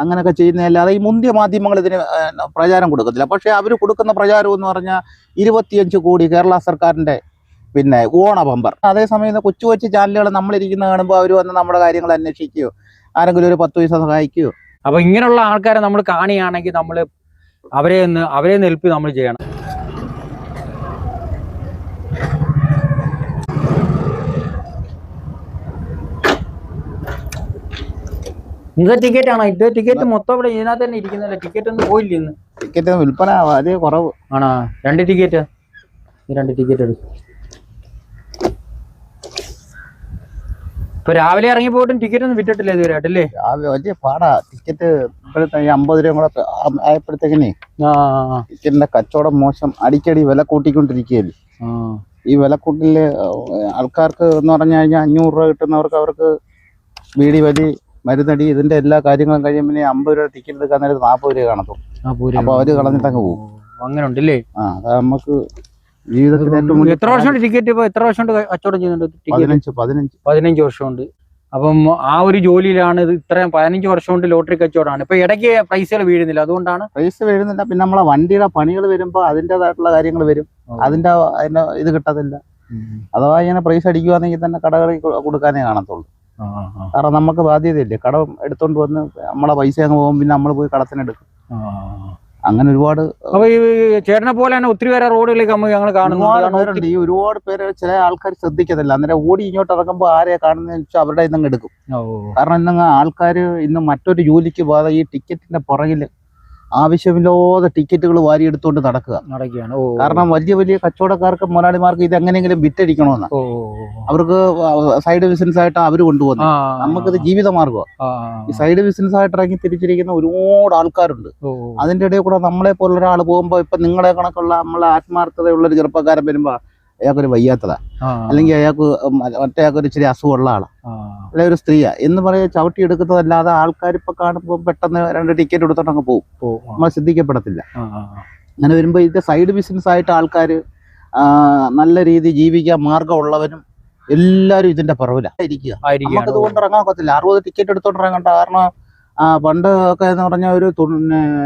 അങ്ങനെയൊക്കെ ചെയ്യുന്നതല്ലാതെ ഈ മുന്തിയ മാധ്യമങ്ങൾ ഇതിന് പ്രചാരം കൊടുക്കത്തില്ല. പക്ഷേ അവർ കൊടുക്കുന്ന പ്രചാരം എന്ന് പറഞ്ഞാൽ ഇരുപത്തിയഞ്ച് കോടി കേരള സർക്കാരിന്റെ പിന്നെ ഓണ ബമ്പർ. അതേസമയം കൊച്ചു കൊച്ചു ചാനലുകൾ നമ്മളിരിക്കുന്ന കാണുമ്പോൾ അവർ വന്ന് നമ്മുടെ കാര്യങ്ങൾ അന്വേഷിക്കുകയോ ആരെങ്കിലും ഒരു പത്ത് പൈസ സഹായിക്കുകയോ. അപ്പോൾ ഇങ്ങനെയുള്ള ആൾക്കാരെ നമ്മൾ കാണുകയാണെങ്കിൽ നമ്മൾ അവരെ ഒന്ന് അവരെ ഒന്ന് നമ്മൾ ചെയ്യണം. ഇത് ടിക്കറ്റ് ആണോ? ഇത് ടിക്കറ്റ് മൊത്തം ഇവിടെ ഇതിനകത്ത് തന്നെ ഇരിക്കുന്നില്ല? ടിക്കറ്റ് ഒന്നും പോയില്ല ഇന്ന്? ടിക്കറ്റ് വിൽപ്പന അത് കുറവ്. ആണോ? രണ്ട് ടിക്കറ്റ് ഈ രണ്ട് ടിക്കറ്റ് എടുക്കും. ഇപ്പൊ രാവിലെ ഇറങ്ങി പോയിട്ടും ടിക്കറ്റ് ഒന്നും വിറ്റിട്ടില്ല ഇതുവരെ? ആയിട്ടല്ലേ രാവിലെ വലിയ പാടാ. ടിക്കറ്റ് ഇപ്പോഴത്തെ ഈ അമ്പത് രൂപ കൂടെ ആയപ്പോഴത്തേക്കിനെ ടിക്കറ്റിന്റെ കച്ചവടം മോശം അടിക്കടി വില കൂട്ടിക്കൊണ്ടിരിക്കുകയല്ലേ ഈ ഈ വിലക്കൂട്ടിൽ ആൾക്കാർക്ക് എന്ന് പറഞ്ഞു കഴിഞ്ഞാൽ അഞ്ഞൂറ് രൂപ കിട്ടുന്നവർക്ക് അവർക്ക് വീടി വലി മരുന്നടി ഇതിന്റെ എല്ലാ കാര്യങ്ങളും കഴിയുമ്പോൾ പിന്നെ അമ്പത് രൂപ ടിക്കറ്റ് എടുക്കാൻ നേരത്ത് നാൽപ്പത് രൂപ. കാണത്തും അപ്പൊ അവർ കളഞ്ഞിട്ടങ്ങ് പോകും അങ്ങനെ ഉണ്ടല്ലേ ആ അത് നമുക്ക് ജീവിതത്തിൽ ഏറ്റവും വലിയ എത്ര വർഷം ടിക്കറ്റ് ഇപ്പൊ? എത്ര വർഷം കൊണ്ട് കച്ചവടം ചെയ്യുന്നുണ്ട് ടിക്കറ്റ് പതിനഞ്ച് പതിനഞ്ച്. പതിനഞ്ച് വർഷമുണ്ട്. അപ്പം ആ ഒരു ജോലിയിലാണ് ഇത് ഇത്രയും പതിനഞ്ച് വർഷം കൊണ്ട് ലോട്ടറി കച്ചവടമാണ്. ഇപ്പൊ ഇടയ്ക്ക് പൈസകൾ വീഴുന്നില്ല. അതുകൊണ്ടാണ് പൈസ വീഴുന്നില്ല. പിന്നെ നമ്മളെ വണ്ടിയുടെ പണികൾ വരുമ്പോൾ അതിന്റെതായിട്ടുള്ള കാര്യങ്ങൾ വരും. അതിന്റെ അതിന്റെ ഇത് കിട്ടത്തില്ല. അഥവാ ഇങ്ങനെ പ്രൈസ് അടിക്കുവാണെങ്കിൽ തന്നെ കടകളിൽ കൊ- കൊടുക്കാനേ കാണത്തുള്ളൂ. കാരണം നമുക്ക് ബാധ്യതയില്ലേ? കടം എടുത്തോണ്ട് വന്ന് നമ്മളെ പൈസ അങ്ങ് പോകും പിന്നെ നമ്മൾ പോയി കടത്തിനെടുക്കും എടുക്കും. അങ്ങനെ ഒരുപാട് അപ്പൊ ഈ ചേട്ടനെ പോലെ തന്നെ ഒത്തിരി പേരെ റോഡുകളിലേക്ക് നമ്മൾ ഞങ്ങൾ കാണുന്നു കാരണം ഈ ഒരുപാട് പേര് ചില ആൾക്കാർ ശ്രദ്ധിക്കത്തില്ല. അന്നേരം ഓടി ഇങ്ങോട്ട് ഇറങ്ങുമ്പോൾ ആരെയാ കാണുന്നതെന്ന് വെച്ചാൽ അവരുടെ ഇന്നങ്ങ് എടുക്കും. കാരണം ഇന്നങ്ങ് ആൾക്കാർ ഇന്ന് മറ്റൊരു ജോലിക്ക് പോകാതെ ഈ ടിക്കറ്റിന്റെ പുറകിൽ ആവശ്യമില്ലാതെ ടിക്കറ്റുകൾ വാരിയെടുത്തുകൊണ്ട് നടക്കുക. നടക്കുകയാണ്. കാരണം വലിയ വലിയ കച്ചവടക്കാർക്ക് മുതലാളിമാർക്ക് ഇത് എങ്ങനെയെങ്കിലും വിറ്റടിക്കണമെന്ന് അവർക്ക് സൈഡ് ബിസിനസ് ആയിട്ട് അവർ കൊണ്ടുപോകുന്നത് നമുക്കിത് ജീവിതമാർഗമാണ് ആ, ഈ സൈഡ് ബിസിനസ് ആയിട്ട് ഇറങ്ങി തിരിച്ചിരിക്കുന്ന ഒരുപാട് ആൾക്കാരുണ്ട്. അതിന്റെ ഇടയിൽ കൂടെ നമ്മളെ പോലുള്ള ഒരാൾ പോകുമ്പോൾ ഇപ്പൊ നിങ്ങളെ കണക്കുള്ള നമ്മളെ ആത്മാർത്ഥതയുള്ള ഒരു ചെറുപ്പക്കാരൻ വരുമ്പോ അയാൾക്കൊരു വയ്യാത്തതാ. അല്ലെങ്കിൽ അയാൾക്ക് മറ്റേ ഒരു ഇച്ചിരി അസുഖമുള്ള ആളാ. ആ, അല്ലെ ഒരു സ്ത്രീയാ. എന്ന് പറയാ ചവിട്ടി എടുക്കുന്നതല്ലാതെ ആൾക്കാർ ഇപ്പൊ കാണുമ്പോൾ പെട്ടെന്ന് രണ്ട് ടിക്കറ്റ് എടുത്തോണ്ട് അങ്ങ് പോകും നമ്മൾ ശ്രദ്ധിക്കപ്പെടത്തില്ല അങ്ങനെ വരുമ്പോൾ ഇത് സൈഡ് ബിസിനസ് ആയിട്ട് ആൾക്കാർ നല്ല രീതി ജീവിക്കാൻ മാർഗമുള്ളവരും എല്ലാരും ഇതിന്റെ നമുക്കത് ഇറങ്ങാൻ പറ്റത്തില്ല അറുപത് ടിക്കറ്റ് എടുത്തോണ്ട് ഇറങ്ങണ്ട. കാരണം പണ്ട് ഒക്കെ എന്ന് പറഞ്ഞ ഒരു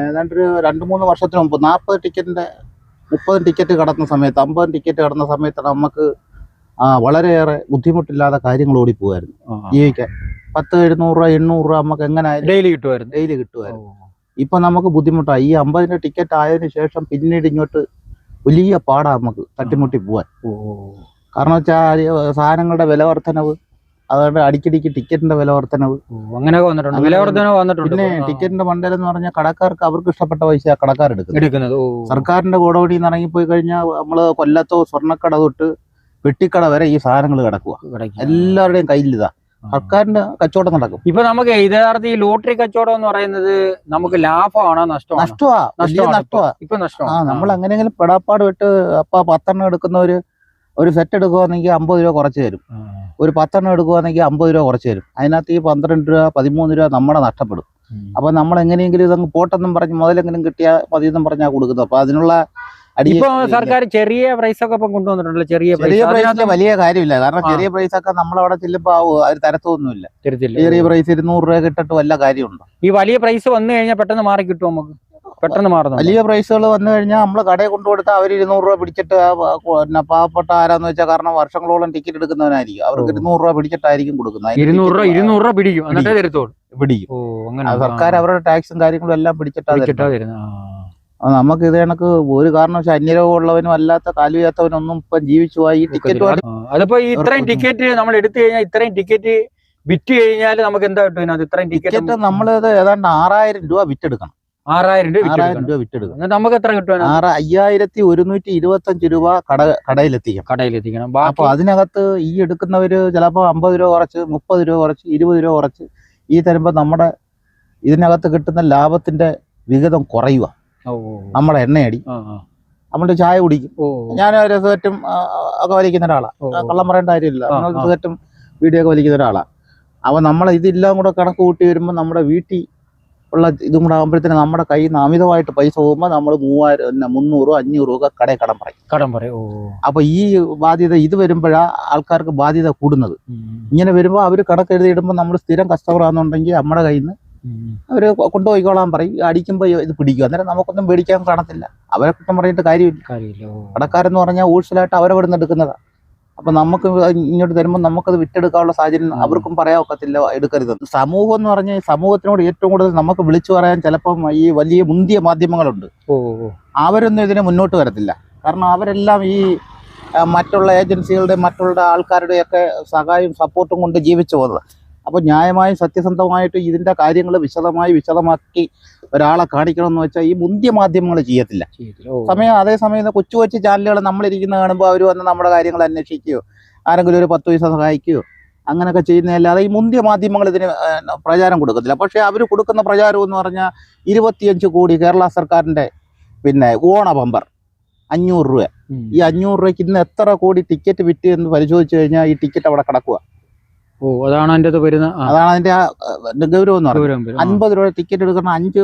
ഏതാണ്ട് ഒരു രണ്ട് മൂന്ന് വർഷത്തിന് മുമ്പ് നാൽപ്പത് ടിക്കറ്റിന്റെ മുപ്പത് ടിക്കറ്റ് കടന്ന സമയത്ത് അമ്പത് ടിക്കറ്റ് കടന്ന സമയത്താണ് നമുക്ക് ആ, വളരെയേറെ ബുദ്ധിമുട്ടില്ലാതെ കാര്യങ്ങൾ ഓടിപ്പോവായിരുന്നു. ജീവിക്കാൻ. പത്ത് എഴുന്നൂറ് രൂപ എണ്ണൂറ് രൂപ നമുക്ക് എങ്ങനെയായാലും ഡെയിലി കിട്ടുമായിരുന്നു ഡെയിലി കിട്ടുമായിരുന്നു ഇപ്പൊ നമുക്ക് ബുദ്ധിമുട്ടായി. ഈ അമ്പതിന്റെ ടിക്കറ്റ് ആയതിനു ശേഷം പിന്നീട് ഇങ്ങോട്ട് വലിയ പാടാ നമുക്ക് തട്ടിമുട്ടി പോവാൻ. കാരണം വെച്ചാൽ സാധനങ്ങളുടെ വില വർധനവ് അതുകൊണ്ട് അടിക്കടിക്ക് ടിക്കറ്റിന്റെ വില വർധനവ്. അങ്ങനെയൊക്കെ വന്നിട്ടുണ്ട്. വില വന്നിട്ടുണ്ട് പിന്നെ ടിക്കറ്റിന്റെ ടിക്കറ്റിന്റെ മണ്ടലെന്ന് പറഞ്ഞാൽ കടക്കാർക്ക് അവർക്ക് ഇഷ്ടപ്പെട്ട പൈസ കടക്കാർ എടുക്കുന്നത്. സർക്കാരിന്റെ കോടതിയിൽ നിന്ന് ഇറങ്ങിപ്പോയി കഴിഞ്ഞാൽ നമ്മൾ കൊല്ലത്തോ സ്വർണക്കട തൊട്ട് വെട്ടിക്കട വരെ ഈ സാധനങ്ങൾ കിടക്കുക കിടക്കും. എല്ലാവരുടെയും കയ്യിലിതാ. സർക്കാരിന്റെ കച്ചവടം നടക്കും. ഇപ്പൊ നമുക്ക് യഥാർത്ഥ ഈ ലോട്ടറി കച്ചവടം എന്ന് പറയുന്നത് നമുക്ക് ലാഭമാണോ നഷ്ടമാണോ? നഷ്ടമാ. നഷ്ടമാ. ഇപ്പൊ നഷ്ടമാ നമ്മൾ അങ്ങനെയെങ്കിലും പെടാപ്പാട് വിട്ട് അപ്പ പത്തെണ്ണം എടുക്കുന്നവര് ഒരു സെറ്റ് എടുക്കുവാണെങ്കിൽ അമ്പത് രൂപ കുറച്ച് തരും. ഒരു പത്തെണ്ണം എടുക്കുവാണെങ്കിൽ അമ്പത് രൂപ കുറച്ച് തരും. അതിനകത്ത് ഈ പന്ത്രണ്ട് രൂപ പതിമൂന്ന് രൂപ നമ്മുടെ നഷ്ടപ്പെടും. അപ്പൊ നമ്മൾ എങ്ങനെയെങ്കിലും ഇതങ്ങ് പോട്ടെന്നും പറഞ്ഞ് മുതലെങ്കിലും കിട്ടിയാൽ പതിയെന്നും പറഞ്ഞാൽ കൊടുക്കുന്നത്. അപ്പൊ അതിനുള്ള ഇപ്പൊ സർക്കാർ ചെറിയ പ്രൈസ് ഒക്കെ ഇപ്പൊ കൊണ്ടുവന്നിട്ടുണ്ടല്ലോ ചെറിയ ചെറിയ പ്രൈസ് പ്രൈസിൽ വലിയ കാര്യമില്ല. കാരണം ചെറിയ പ്രൈസ് ഒക്കെ നമ്മളവിടെ ചെല്ലുമ്പോൾ ആവും അത് തരത്തൊന്നുമില്ല. ചെറിയ പ്രൈസ് ഇരുന്നൂറ് രൂപ കിട്ടിട്ട് വല്ല കാര്യമുണ്ടോ? ഈ വലിയ പ്രൈസ് വന്നു കഴിഞ്ഞാൽ പെട്ടെന്ന് മാറി കിട്ടും നമുക്ക്? പെട്ടെന്ന് മാറുന്നു വലിയ പ്രൈസുകൾ വന്നു കഴിഞ്ഞാൽ നമ്മൾ കടയിൽ കൊണ്ടുകൊടുത്താൽ അവർ ഇരുന്നൂറ് രൂപ പിടിച്ചിട്ട് പിന്നെ പാവപ്പെട്ട ആരാന്ന് വെച്ചാൽ കാരണം വർഷങ്ങളോളം ടിക്കറ്റ് എടുക്കുന്നവനായിരിക്കും. അവർക്ക്. ഇരുന്നൂറ് രൂപ പിടിച്ചിട്ടായിരിക്കും കൊടുക്കുന്നത്. ഇരുന്നൂറ് രൂപ ഇരുന്നൂറ് രൂപ പിടിക്കും. പിടിക്കും. സർക്കാർ അവരുടെ ടാക്സും കാര്യങ്ങളും എല്ലാം പിടിച്ചിട്ടാ നമുക്ക് ഇത് കണക്ക് ഒരു കാരണവശാലും അന്യരോഗമുള്ളവനും അല്ലാത്ത കാലുചാത്തവനൊന്നും ഇപ്പം ജീവിച്ചു പോയി ഈ ടിക്കറ്റ് അതിപ്പോ ഇത്രയും ടിക്കറ്റ് നമ്മൾ എടുത്തു കഴിഞ്ഞാൽ ഇത്രയും ടിക്കറ്റ് വിറ്റ് കഴിഞ്ഞാൽ നമുക്ക് എന്താ കിട്ടും ഇത്രയും ടിക്കറ്റ് നമ്മളത് ഏതാണ്ട് ആറായിരം രൂപ വിറ്റെടുക്കണം. ആറായിരം രൂപ ആറായിരം വിറ്റ് രൂപ വിറ്റെടുക്കണം. നമുക്ക് എത്ര കിട്ടും? ആറ് അയ്യായിരത്തി ഒരുന്നൂറ്റി ഇരുപത്തഞ്ച് രൂപ കട കടയിലെത്തിക്കണം. കടയിലെത്തിക്കണം. അപ്പൊ അതിനകത്ത് ഈ എടുക്കുന്നവര് ചിലപ്പോ അമ്പത് രൂപ കുറച്ച് മുപ്പത് രൂപ കുറച്ച് ഇരുപത് രൂപ കുറച്ച് ഈ തരുമ്പോ നമ്മുടെ ഇതിനകത്ത് കിട്ടുന്ന ലാഭത്തിന്റെ വിഹിതം കുറയുക ഓ, നമ്മുടെ എണ്ണയടി. നമ്മുടെ ചായ കുടിക്കും. ഞാൻ ഒരു സിഗരറ്റും ഒക്കെ വലിക്കുന്ന ഒരാളാണ്. കള്ളം പറയേണ്ട കാര്യമില്ല. സിഗരറ്റും വീഡിയോ ഒക്കെ വലിക്കുന്ന ഒരാളാണ് അപ്പൊ നമ്മൾ ഇതെല്ലാം കൂടെ കണക്ക് കൂട്ടി വരുമ്പോൾ നമ്മുടെ വീട്ടിൽ ഉള്ള ഇതും കൂടെ ആകുമ്പോഴത്തേന് നമ്മുടെ കയ്യിൽ നിന്ന് അമിതമായിട്ട് പൈസ പോകുമ്പോൾ നമ്മൾ മൂവായിരം പിന്നെ മുന്നൂറോ അഞ്ഞൂറോ ഒക്കെ കടയിൽ കടം പറയും. കടം പറയും. ഓ അപ്പൊ ഈ ബാധ്യത ഇത് വരുമ്പോഴാ ആൾക്കാർക്ക് ബാധ്യത കൂടുന്നത്. ഇങ്ങനെ വരുമ്പോൾ അവർ കണക്ക് എഴുതിയിടുമ്പോൾ നമ്മൾ സ്ഥിരം കസ്റ്റമർ ആണെന്നുണ്ടെങ്കിൽ നമ്മുടെ കയ്യിൽ നിന്ന് അവർ കൊണ്ടുപോയിക്കോളാൻ പറയും. അടിക്കുമ്പോൾ ഇത് പിടിക്കും. അന്നേരം നമുക്കൊന്നും പേടിക്കാൻ കാണത്തില്ല. അവരെ കുറ്റം പറഞ്ഞിട്ട് കാര്യമില്ല. കടക്കാരെന്ന് പറഞ്ഞാൽ ഊഴ്സലായിട്ട് അവരവിടെ നിന്ന് എടുക്കുന്നതാണ് അപ്പം നമുക്ക് ഇങ്ങോട്ട് തരുമ്പോൾ നമുക്കത് വിറ്റെടുക്കാനുള്ള സാഹചര്യം. അവർക്കും പറയാൻ ഒക്കത്തില്ല എടുക്കരുത്. സമൂഹം എന്ന് പറഞ്ഞാൽ ഈ സമൂഹത്തിനോട് ഏറ്റവും കൂടുതൽ നമുക്ക് വിളിച്ചു പറയാൻ ചിലപ്പം ഈ വലിയ മുന്തിയ മാധ്യമങ്ങളുണ്ട്. അവരൊന്നും ഇതിനെ മുന്നോട്ട് വരത്തില്ല. കാരണം അവരെല്ലാം ഈ മറ്റുള്ള ഏജൻസികളുടെ മറ്റുള്ള ആൾക്കാരുടെയൊക്കെ സഹായവും സപ്പോർട്ടും കൊണ്ട് ജീവിച്ചു പോകുന്നത്. അപ്പോൾ ന്യായമായും സത്യസന്ധമായിട്ട് ഇതിന്റെ കാര്യങ്ങൾ വിശദമായി വിശദമാക്കി ഒരാളെ കാണിക്കണമെന്ന് വെച്ചാൽ ഈ മുന്തിയ മാധ്യമങ്ങൾ ചെയ്യത്തില്ല. സമയം അതേ സമയം കൊച്ചു കൊച്ചു ചാനലുകൾ നമ്മളിരിക്കുന്ന കാണുമ്പോൾ അവർ വന്ന് നമ്മുടെ കാര്യങ്ങൾ അന്വേഷിക്കുകയോ ആരെങ്കിലും ഒരു പത്ത് പൈസ സഹായിക്കുകയോ അങ്ങനെയൊക്കെ ചെയ്യുന്നതല്ലാതെ ഈ മുന്തിയ മാധ്യമങ്ങൾ ഇതിന് പ്രചാരം കൊടുക്കത്തില്ല. പക്ഷേ അവർ കൊടുക്കുന്ന പ്രചാരം എന്ന് പറഞ്ഞാൽ ഇരുപത്തിയഞ്ച് കോടി കേരള സർക്കാരിന്റെ പിന്നെ ഓണ ബമ്പർ അഞ്ഞൂറ് രൂപ. ഈ അഞ്ഞൂറ് രൂപയ്ക്ക് ഇന്ന് എത്ര കോടി ടിക്കറ്റ് വിറ്റ് എന്ന് പരിശോധിച്ച് കഴിഞ്ഞാൽ ഈ ടിക്കറ്റ് അവിടെ കിടക്കുക ഓ അതാണ് അതിന്റെ അത് വരുന്ന അതാണ് അതിന്റെ ഗൗരവം എന്ന് പറയുന്നത്. അൻപത് രൂപ ടിക്കറ്റ് എടുക്കുന്ന അഞ്ച്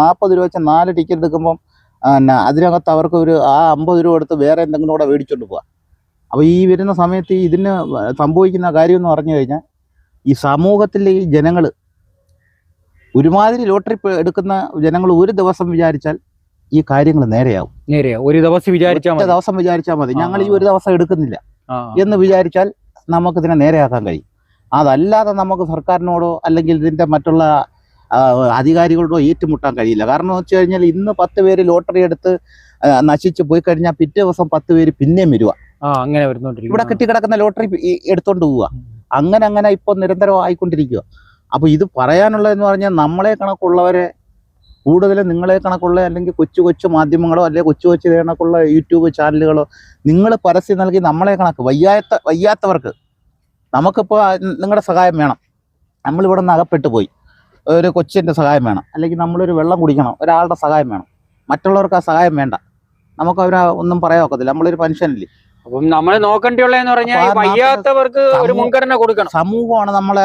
നാൽപ്പത് രൂപ വെച്ച് നാല് ടിക്കറ്റ് എടുക്കുമ്പോൾ പിന്നെ അതിനകത്ത് അവർക്ക് ഒരു ആ അമ്പത് രൂപ എടുത്ത് വേറെ എന്തെങ്കിലും കൂടെ മേടിച്ചോണ്ട് പോവാ. അപ്പോൾ ഈ വരുന്ന സമയത്ത് ഇതിന് സംഭവിക്കുന്ന കാര്യം എന്ന് പറഞ്ഞു കഴിഞ്ഞാൽ ഈ സമൂഹത്തിലെ ഈ ജനങ്ങൾ ഒരുമാതിരി ലോട്ടറി എടുക്കുന്ന ജനങ്ങൾ ഒരു ദിവസം വിചാരിച്ചാൽ ഈ കാര്യങ്ങൾ നേരെയാവും. നേരെയാവും ഒരു ദിവസം വിചാരിച്ചാൽ ദിവസം വിചാരിച്ചാൽ മതി. ഞങ്ങൾ ഈ ഒരു ദിവസം എടുക്കുന്നില്ല എന്ന് വിചാരിച്ചാൽ നമുക്കിതിനെ നേരെയാക്കാൻ കഴിയും. അതല്ലാതെ നമുക്ക് സർക്കാരിനോടോ അല്ലെങ്കിൽ ഇതിന്റെ മറ്റുള്ള അധികാരികളോടോ ഏറ്റുമുട്ടാൻ കഴിയില്ല. കാരണം എന്ന് വെച്ച് കഴിഞ്ഞാൽ ഇന്ന് പത്ത് പേര് ലോട്ടറി എടുത്ത് നശിച്ചു പോയി കഴിഞ്ഞാൽ പിറ്റേ ദിവസം പത്ത് പേര് പിന്നെയും വരിക അങ്ങനെ വരുന്നോണ്ടിരിക്കും. ഇവിടെ കെട്ടിക്കിടക്കുന്ന ലോട്ടറി എടുത്തോണ്ട് പോവുക അങ്ങനെ അങ്ങനെ ഇപ്പോൾ നിരന്തരം ആയിക്കൊണ്ടിരിക്കുക അപ്പോൾ ഇത് പറയാനുള്ളതെന്ന് പറഞ്ഞാൽ നമ്മളെ കണക്കുള്ളവരെ കൂടുതലും നിങ്ങളെ കണക്കുള്ള അല്ലെങ്കിൽ കൊച്ചു കൊച്ചു മാധ്യമങ്ങളോ അല്ലെങ്കിൽ കൊച്ചു കൊച്ചു കണക്കുള്ള യൂട്യൂബ് ചാനലുകളോ നിങ്ങൾ പരസ്യം നൽകി നമ്മളെ കണക്ക് വയ്യാത്ത വയ്യാത്തവർക്ക് നമുക്കിപ്പോൾ നിങ്ങളുടെ സഹായം വേണം. നമ്മളിവിടെ നിന്ന് അകപ്പെട്ടു പോയി. ഒരു കൊച്ചിന്റെ സഹായം വേണം. അല്ലെങ്കിൽ നമ്മളൊരു വെള്ളം കുടിക്കണം. ഒരാളുടെ സഹായം വേണം. മറ്റുള്ളവർക്ക് ആ സഹായം വേണ്ട. നമുക്ക് അവരെ ഒന്നും പറയാൻ ഒക്കത്തില്ല. നമ്മളൊരു മനുഷ്യനല്ലേ അപ്പം നമ്മൾ നോക്കേണ്ടിയുള്ളതെന്ന് പറഞ്ഞാൽ വയ്യാത്തവർക്ക് ഒരു മുൻഗണന കൊടുക്കണം. സമൂഹമാണ് നമ്മളെ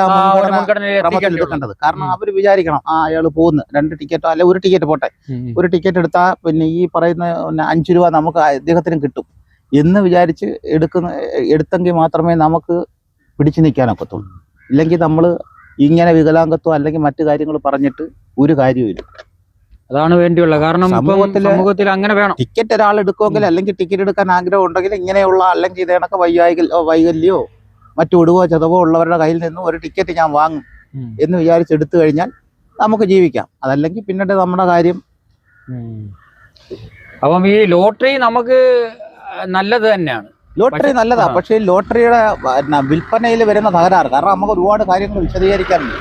എടുക്കേണ്ടത് കാരണം. അവർ വിചാരിക്കണം ആ അയാൾ പോകുന്നു. രണ്ട് ടിക്കറ്റോ അല്ലെ ഒരു ടിക്കറ്റ് പോട്ടെ. ഒരു ടിക്കറ്റ് എടുത്താൽ പിന്നെ ഈ പറയുന്ന അഞ്ച് രൂപ നമുക്ക് അദ്ദേഹത്തിന് കിട്ടും. എന്ന് വിചാരിച്ച് എടുക്കുന്ന എടുത്തെങ്കിൽ മാത്രമേ നമുക്ക് പിടിച്ചു നിൽക്കാനൊക്കത്തുള്ളൂ ഇല്ലെങ്കിൽ നമ്മൾ ഇങ്ങനെ വികലാംഗത്വം അല്ലെങ്കിൽ മറ്റു കാര്യങ്ങൾ പറഞ്ഞിട്ട് ഒരു കാര്യവുമില്ല. അതാണ് വേണ്ടിയുള്ള കാരണം സമൂഹത്തിൽ അങ്ങനെ വേണം. ടിക്കറ്റ് ഒരാൾ എടുക്കുമെങ്കിൽ അല്ലെങ്കിൽ ടിക്കറ്റ് എടുക്കാൻ ആഗ്രഹം ഉണ്ടെങ്കിൽ ഇങ്ങനെയുള്ള അല്ലെങ്കിൽ ഇതേണൊക്കെ വൈകല്യോ വൈകല്യോ മറ്റു ഒടുവോ ചതവോ ഉള്ളവരുടെ കയ്യിൽ നിന്നും ഒരു ടിക്കറ്റ് ഞാൻ വാങ്ങും എന്ന് വിചാരിച്ച് എടുത്തു കഴിഞ്ഞാൽ നമുക്ക് ജീവിക്കാം. അതല്ലെങ്കിൽ പിന്നീട് നമ്മുടെ കാര്യം. അപ്പം ഈ ലോട്ടറി നമുക്ക് നല്ലത് തന്നെയാണ്. ലോട്ടറി നല്ലതാ പക്ഷേ ലോട്ടറിയുടെ വിൽപ്പനയിൽ വരുന്ന തകരാറ്. കാരണം നമുക്ക് ഒരുപാട് കാര്യങ്ങൾ വിശദീകരിക്കാനുണ്ട്.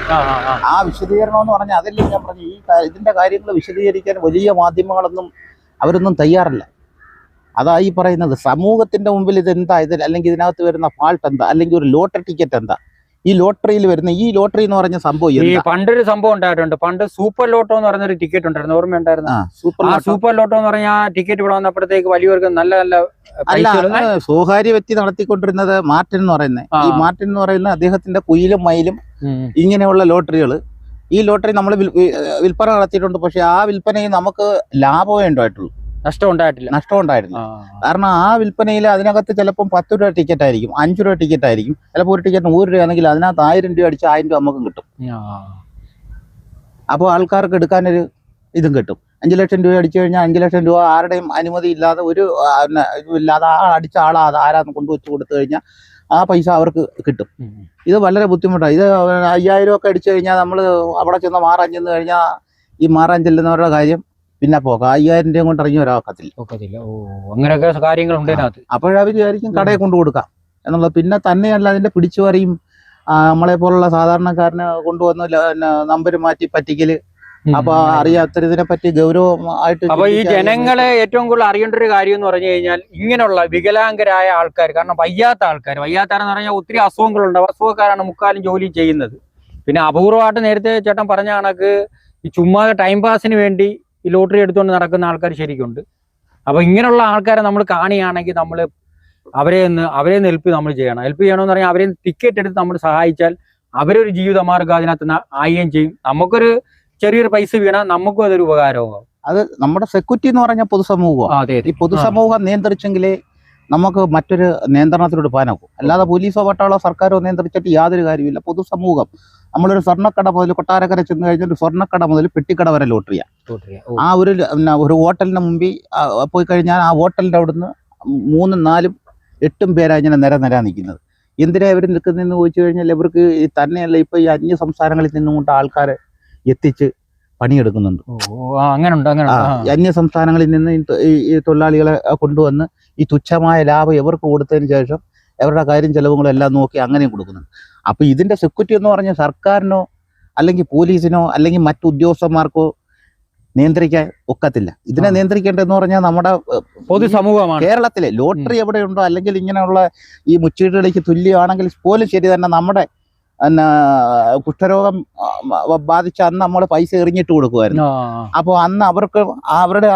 ആ, വിശദീകരണം എന്ന് പറഞ്ഞാൽ അതല്ലേ ഞാൻ പറഞ്ഞു ഈ ഇതിന്റെ കാര്യങ്ങൾ വിശദീകരിക്കാൻ വലിയ മാധ്യമങ്ങളൊന്നും അവരൊന്നും തയ്യാറല്ല. അതാ ഈ പറയുന്നത് സമൂഹത്തിന്റെ മുമ്പിൽ ഇത് എന്താ ഇതിൽ അല്ലെങ്കിൽ ഇതിനകത്ത് വരുന്ന ഫാൾട്ട് എന്താ അല്ലെങ്കിൽ ഒരു ലോട്ടറി ടിക്കറ്റ് എന്താ? ഈ ലോട്ടറിയിൽ വരുന്ന ഈ ലോട്ടറി എന്ന് പറഞ്ഞ സംഭവം ഈ പണ്ടൊരു സംഭവം ഉണ്ടായിട്ടുണ്ട്. പണ്ട് സൂപ്പർ ലോട്ടോ എന്ന് പറഞ്ഞൊരു ഒരു ടിക്കറ്റ് ഉണ്ടായിരുന്നു. ഓർമ്മ ഉണ്ടായിരുന്നു? സൂപ്പർ സൂപ്പർ ലോട്ടോ എന്ന് പറഞ്ഞാൽ ടിക്കറ്റ് ഇവിടെ വന്നപ്പോഴത്തേക്ക് വലിയവർക്ക് നല്ല നല്ല അല്ല സ്വകാര്യ വ്യക്തി നടത്തിക്കൊണ്ടിരുന്നത് മാർട്ടിൻ എന്ന് പറയുന്നത് ഈ മാർട്ടിൻ എന്ന് പറയുന്ന അദ്ദേഹത്തിന്റെ കുയിലും മയിലും ഇങ്ങനെയുള്ള ലോട്ടറികൾ ഈ ലോട്ടറി നമ്മൾ വിൽപ്പന നടത്തിയിട്ടുണ്ട്. പക്ഷെ ആ വിൽപ്പനയിൽ നമുക്ക് ലാഭമേ ഉണ്ടായിട്ടുള്ളൂ. നഷ്ടം ഉണ്ടായിട്ടില്ല നഷ്ടം ഉണ്ടായിരുന്നു കാരണം ആ വിൽപ്പനയിൽ അതിനകത്ത് ചിലപ്പം പത്ത് രൂപ ടിക്കറ്റ് ആയിരിക്കും അഞ്ചു രൂപ ടിക്കറ്റ് ആയിരിക്കും. ചിലപ്പോൾ ഒരു ടിക്കറ്റ് നൂറ് രൂപ ആണെങ്കിൽ അതിനകത്ത് ആയിരം രൂപ അടിച്ച് ആയിരം രൂപ നമുക്കും കിട്ടും. അപ്പോൾ ആൾക്കാർക്ക് എടുക്കാനൊരു ഇതും കിട്ടും. അഞ്ച് ലക്ഷം രൂപ അടിച്ചു കഴിഞ്ഞാൽ അഞ്ച് ലക്ഷം രൂപ ആരുടെയും അനുമതി ഇല്ലാതെ ഒരു ഇല്ലാതെ ആ അടിച്ച ആളാതെ അത് ആരാന്ന് കൊണ്ടുവച്ച് കൊടുത്തു കഴിഞ്ഞാൽ ആ പൈസ അവർക്ക് കിട്ടും. ഇത് വളരെ ബുദ്ധിമുട്ടാണ്. ഇത് അയ്യായിരം ഒക്കെ അടിച്ചു കഴിഞ്ഞാൽ നമ്മൾ അവിടെ ചെന്ന് മാറാൻ ചെന്ന് കഴിഞ്ഞാൽ ഈ മാറാൻ ചെല്ലുന്നവരുടെ കാര്യം പിന്നെ പോകാം അയ്യായിരം രൂപ കൊണ്ട് ഇറങ്ങി ഒരാക്കത്തില്ല ഒക്കത്തില്ല. ഓ അങ്ങനെയൊക്കെ കാര്യങ്ങൾ ഉണ്ട് ഇതിനകത്ത്. അപ്പോഴവർ വിചാരിക്കും കടയിൽ കൊണ്ടു കൊടുക്കാം എന്നുള്ളത്. പിന്നെ തന്നെയല്ല അതിന്റെ പിടിച്ചുപറിയും പറയും നമ്മളെ പോലുള്ള സാധാരണക്കാരനെ കൊണ്ടുവന്ന നമ്പർ മാറ്റി പറ്റിക്കൽ. അപ്പൊ അറിയാത്തതിനെ പറ്റി ഗൗരവമായിട്ട് അപ്പൊ ഈ ജനങ്ങളെ ഏറ്റവും കൂടുതൽ അറിയേണ്ട ഒരു കാര്യം എന്ന് പറഞ്ഞു കഴിഞ്ഞാൽ ഇങ്ങനെയുള്ള വികലാംഗരായ ആൾക്കാർ കാരണം വയ്യാത്ത ആൾക്കാർ. വയ്യാത്താരെന്ന് പറഞ്ഞാൽ ഒത്തിരി അസുഖങ്ങളുണ്ട്. അസുഖക്കാരാണ് മുക്കാലും ജോലി ചെയ്യുന്നത്. പിന്നെ അപൂർവമായിട്ട് നേരത്തെ ചേട്ടൻ പറഞ്ഞ കണക്ക് ഈ ചുമ്മാ ടൈം പാസിന് വേണ്ടി ഈ ലോട്ടറി എടുത്തുകൊണ്ട് നടക്കുന്ന ആൾക്കാർ ശരിക്കുണ്ട്. അപ്പൊ ഇങ്ങനെയുള്ള ആൾക്കാരെ നമ്മൾ കാണുകയാണെങ്കിൽ നമ്മൾ അവരെ ഒന്ന് അവരെ ഒന്ന് ഹെൽപ്പ് നമ്മൾ ചെയ്യണം. ഹെൽപ്പ് ചെയ്യണമെന്ന് പറഞ്ഞാൽ അവരെ ടിക്കറ്റ് എടുത്ത് നമ്മൾ സഹായിച്ചാൽ അവരൊരു ജീവിതമാർഗം അതിനകത്ത് ആയുകയും ചെയ്യും. നമുക്കൊരു ചെറിയൊരു പൈസ വീണാൽ നമുക്കും അതൊരു ഉപകാരമാകും അത് നമ്മുടെ സെക്യൂരിറ്റി എന്ന് പറഞ്ഞ പൊതുസമൂഹം അതെ ഈ പൊതുസമൂഹം നിയന്ത്രിച്ചെങ്കിലേ നമുക്ക് മറ്റൊരു നിയന്ത്രണത്തിലൂടെ പോകാനാക്കും. അല്ലാതെ പോലീസോ പട്ടാളോ സർക്കാരോ നിയന്ത്രിച്ചിട്ട് യാതൊരു കാര്യമില്ല പൊതുസമൂഹം. നമ്മളൊരു സ്വർണക്കട മുതൽ കൊട്ടാരക്കര ചെന്ന് കഴിഞ്ഞാൽ ഒരു സ്വർണക്കട മുതൽ പെട്ടിക്കട വരെ ലോട്ടറിയ. ആ ഒരു ഒരു ഹോട്ടലിന് മുമ്പിൽ പോയി കഴിഞ്ഞാൽ ആ ഹോട്ടലിന്റെ അവിടുന്ന് മൂന്നും നാലും എട്ടും പേരാണ് ഇങ്ങനെ നിര നിര നിൽക്കുന്നത്. എന്തിനാ ഇവർ നിൽക്കുന്നതെന്ന് ചോദിച്ചു കഴിഞ്ഞാൽ ഇവർക്ക് തന്നെയല്ല ഇപ്പോൾ ഈ അന്യ സംസ്ഥാനങ്ങളിൽ നിന്നും കൊണ്ട് ആൾക്കാരെ എത്തിച്ച് പണിയെടുക്കുന്നുണ്ട്. അങ്ങനെ അന്യ സംസ്ഥാനങ്ങളിൽ നിന്ന് ഈ തൊഴിലാളികളെ കൊണ്ടുവന്ന് ഈ തുച്ഛമായ ലാഭം ഇവർക്ക് കൊടുത്തതിന് ശേഷം അവരുടെ കാര്യം ചെലവുകളും എല്ലാം നോക്കി അങ്ങനെയും കൊടുക്കുന്നുണ്ട്. അപ്പോൾ ഇതിന്റെ സെക്യൂരിറ്റി എന്ന് പറഞ്ഞാൽ സർക്കാരിനോ അല്ലെങ്കിൽ പോലീസിനോ അല്ലെങ്കിൽ മറ്റു ഉദ്യോഗസ്ഥന്മാർക്കോ നിയന്ത്രിക്കാൻ ഒക്കത്തില്ല. ഇതിനെ. നിയന്ത്രിക്കേണ്ടതെന്ന് പറഞ്ഞാൽ നമ്മുടെ പൊതുസമൂഹമാണ് കേരളത്തിലെ ലോട്ടറി എവിടെയുണ്ടോ അല്ലെങ്കിൽ ഇങ്ങനെയുള്ള ഈ മുച്ചീട്ടുകളിലേക്ക് തുല്യമാണെങ്കിൽ പോലും ശരി തന്നെ നമ്മുടെ എന്നാ കുഷ്ഠരോഗം ബാധിച്ച അന്ന് നമ്മൾ പൈസ എറിഞ്ഞിട്ട് കൊടുക്കുമായിരുന്നു. അപ്പോൾ അന്ന് അവർക്ക് അവരുടെ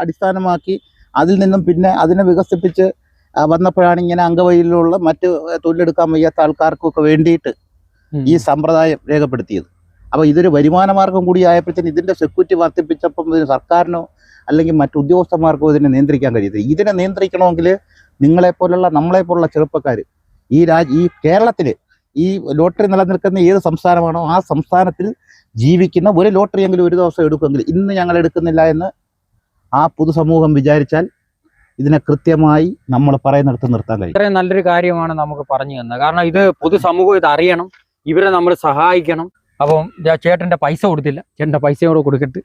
അടിസ്ഥാനമാക്കി അതിൽ നിന്നും പിന്നെ അതിനെ വികസിപ്പിച്ച് വന്നപ്പോഴാണ് ഇങ്ങനെ അംഗവൈകല്യമുള്ള മറ്റ് തൊഴിലെടുക്കാൻ വയ്യാത്ത ആൾക്കാർക്കൊക്കെ വേണ്ടിയിട്ട് ഈ സമ്പ്രദായം രേഖപ്പെടുത്തിയത്. അപ്പോൾ ഇതൊരു വരുമാന മാർഗം കൂടി ആയപ്പോഴത്തേന് ഇതിന്റെ സെക്യൂരിറ്റി വർദ്ധിപ്പിച്ചപ്പം ഇതിന് സർക്കാരിനോ അല്ലെങ്കിൽ മറ്റു ഉദ്യോഗസ്ഥന്മാർക്കോ ഇതിനെ നിയന്ത്രിക്കാൻ കഴിയത്തില്ല. ഇതിനെ നിയന്ത്രിക്കണമെങ്കിൽ നിങ്ങളെപ്പോലുള്ള നമ്മളെപ്പോലുള്ള ചെറുപ്പക്കാർ ഈ രാജ് ഈ കേരളത്തിൽ ഈ ലോട്ടറി നിലനിൽക്കുന്ന ഏത് സംസ്ഥാനമാണോ ആ സംസ്ഥാനത്തിൽ ജീവിക്കുന്ന ഒരു ലോട്ടറിയെങ്കിലും ഒരു ദിവസം എടുക്കുമെങ്കിൽ ഇന്ന് ഞങ്ങൾ എടുക്കുന്നില്ല എന്ന് ആ പൊതുസമൂഹം വിചാരിച്ചാൽ ഇതിനെ കൃത്യമായി നമ്മൾ പറയുന്നിടത്ത് നിർത്താൻ കഴിയും. ഇത്രയും നല്ലൊരു കാര്യമാണ് നമുക്ക് പറഞ്ഞു തന്നത്. കാരണം ഇത് പൊതുസമൂഹം ഇത് അറിയണം. ഇവരെ നമ്മൾ സഹായിക്കണം. അപ്പം ചേട്ടന്റെ പൈസ കൊടുത്തില്ല. ചേട്ടന്റെ പൈസ കൂടെ കൊടുക്കട്ട്